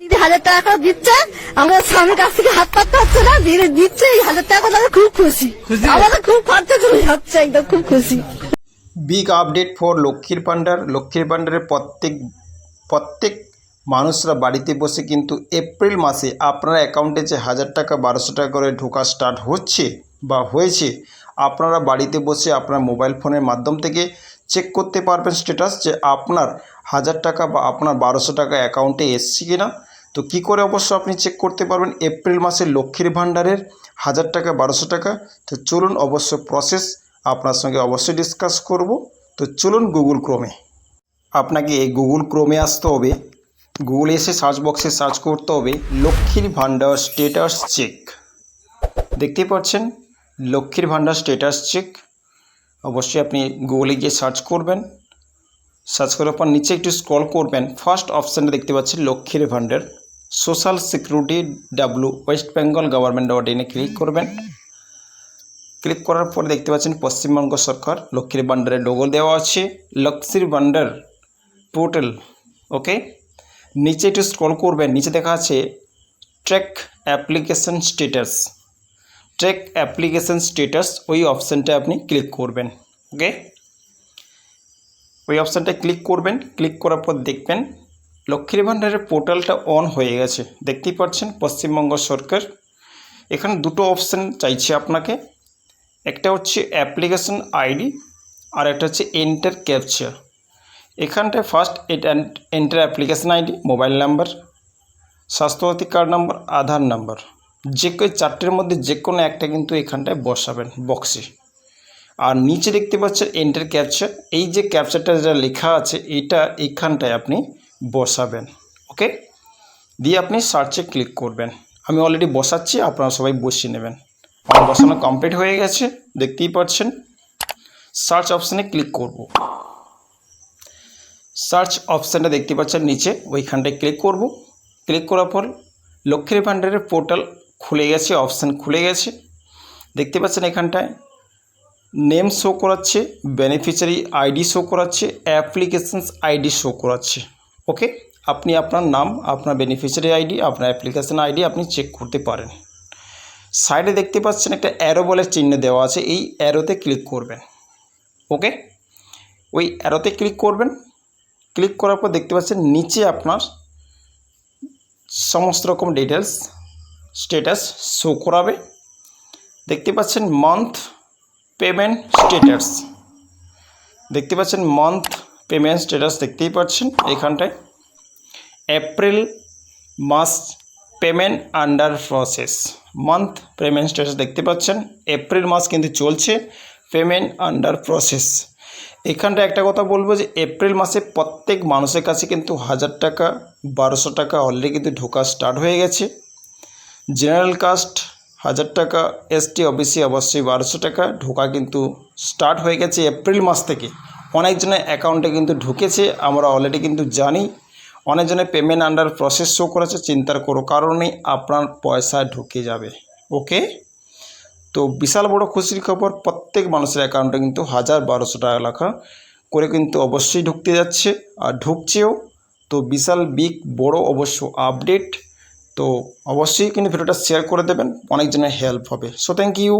দিদি হাজার টাকা করে দিচ্ছে আমাদের স্বামীর কাছ থেকে হাত পাততে হচ্ছে না দিয়ে দিচ্ছে এই হাজার টাকা করে খুব খুশি। আমাদের খুব খরচা চলে যাচ্ছে একদম খুব খুশি। বিগ আপডেট ফর লক্ষ্মীর ভাণ্ডার। লক্ষ্মীর ভাণ্ডারের প্রত্যেক প্রত্যেক মানুষরা বাড়িতে বসে কিন্তু এপ্রিল মাসে আপনার অ্যাকাউন্টে যে হাজার টাকা বারোশো টাকা করে ঢোকা স্টার্ট হচ্ছে বা হয়েছে আপনারা বাড়িতে বসে আপনার মোবাইল ফোনের মাধ্যম থেকে চেক করতে পারবেন স্ট্যাটাস যে আপনার হাজার টাকা বা আপনার বারোশো টাকা অ্যাকাউন্টে এসছে কি না তো কী করে অবশ্য আপনি চেক করতে পারবেন? এপ্রিল মাসে লক্ষ্মীর ভাণ্ডারের হাজার টাকা, বারোশো টাকা। তো চলুন অবশ্য প্রসেস আপনার সঙ্গে অবশ্যই ডিসকাস করব। তো চলুন গুগল ক্রোমে আপনাকে এই গুগল ক্রোমে আসতে হবে। গুগলে এসে সার্চ বক্সে সার্চ করতে হবে, লক্ষ্মীর ভাণ্ডার স্টেটাস চেক দেখতেই পাচ্ছেন? লক্ষ্মীর ভাণ্ডার স্টেটাস চেক অবশ্যই আপনি গুগলে গিয়ে সার্চ করবেন। সার্চ করার পর নিচে একটু স্ক্রল করবেন। ফার্স্ট অপশানটা দেখতে পাচ্ছেন, লক্ষ্মীর ভাণ্ডার। Social security W west Bengal government dot ইনে ক্লিক করবেন। ক্লিক করার পর দেখতে পাচ্ছেন পশ্চিমবঙ্গ সরকার লক্ষ্মীর ভাণ্ডারের লোগো দেওয়া আছে। লক্ষ্মীর ভাণ্ডার পোর্টাল ওকে নিচে একটু স্ক্রল করবেন, নিচে দেখা আছে track application status track application status ওই অপশানটা আপনি ক্লিক করবেন ওকে ওই অপশানটা ক্লিক করবেন ক্লিক করার পর দেখবেন লক্ষ্মীর ভাণ্ডারের পোর্টালটা অন হয়ে গেছে। দেখতেই পাচ্ছেন, পশ্চিমবঙ্গ সরকার এখানে দুটো অপশান চাইছে আপনাকে। একটা হচ্ছে অ্যাপ্লিকেশন আইডি আর একটা হচ্ছে এন্টার ক্যাপচার এখানটায় first enter application ID mobile number Swasthya Sathi card number Aadhaar number যে কেউ চারটের মধ্যে যে কোনো একটা কিন্তু এখানটায় বসাবেন বক্সে আর নিচে দেখতে পাচ্ছেন এন্টার ক্যাপচার এই যে ক্যাপচারটা যেটা লেখা আছে, এটা এখানটায় আপনি বসাবেন, ওকে? দিয়ে আপনি সার্চে ক্লিক করবেন। আমি অলরেডি বসাচ্ছি, আপনারা সবাই বসিয়ে নেবেন। আমার বসানো কমপ্লিট হয়ে গেছে, দেখতেই পাচ্ছেন। সার্চ অপশানে ক্লিক করব। সার্চ অপশানটা দেখতে পাচ্ছেন নিচে, ওইখানটায় ক্লিক করব। ক্লিক করার পর লক্ষ্মীর ভাণ্ডারের পোর্টাল খুলে গেছে অপশান খুলে গেছে। দেখতে পাচ্ছেন এখানটায় নেম শো করাচ্ছে বেনিফিশিয়ারি আইডি শো করাচ্ছে অ্যাপ্লিকেশনস আইডি শো করাচ্ছে। ওকে? আপনি আপনার নাম, আপনার বেনিফিশিয়ারি আইডি আপনার অ্যাপ্লিকেশন আইডি আপনি চেক করতে পারেন। সাইডে দেখতে পাচ্ছেন একটা অ্যারো বলের চিহ্ন দেওয়া আছে, এই অ্যারোতে ক্লিক করবেন। ওকে? ওই অ্যারোতে ক্লিক করবেন। ক্লিক করার পর দেখতে পাচ্ছেন নিচে আপনার সমস্ত রকম ডিটেলস স্টেটাস শো করাবে। দেখতে পাচ্ছেন মান্থ পেমেন্ট স্টেটাস দেখতে পাচ্ছেন মান্থ পেমেন্ট স্টেটাস দেখতেই পাচ্ছেন এখানটায়। এপ্রিল মাস payment under process. Month payment status দেখতে পাচ্ছেন। এপ্রিল মাস কিন্তু চলছে পেমেন্ট আন্ডার প্রসেস। এখানটা একটা কথা বলব যে এপ্রিল মাসে প্রত্যেক মানুষের কাছে কিন্তু হাজার টাকা, বারোশো টাকা অলরেডি কিন্তু ঢোকা স্টার্ট হয়ে গেছে। জেনারেল কাস্ট হাজার টাকা এসটি ওবিসি অবশ্যই বারোশো টাকা ঢোকা কিন্তু স্টার্ট হয়ে গেছে এপ্রিল মাস থেকে। অনেকজনের অ্যাকাউন্টে কিন্তু ঢুকেছে, আমরা অলরেডি কিন্তু জানি। অনেকজনের পেমেন্ট আন্ডার প্রসেস শো করেছে, চিন্তার কোনো কারণ নেই, আপনার পয়সা ঢুকে যাবে ওকে তো বিশাল বড় খুশির খবর, প্রত্যেক মানুষের অ্যাকাউন্টে কিন্তু হাজার বারোশো টাকা লেখা করে কিন্তু অবশ্যই ঢুকতে যাচ্ছে, আর ঢুকছেও। তো বিশাল বিগ বড় অবশ্য আপডেট তো অবশ্যই কিন্তু ভিডিওটা শেয়ার করে দেবেন, অনেকজনের হেল্প হবে। So thank you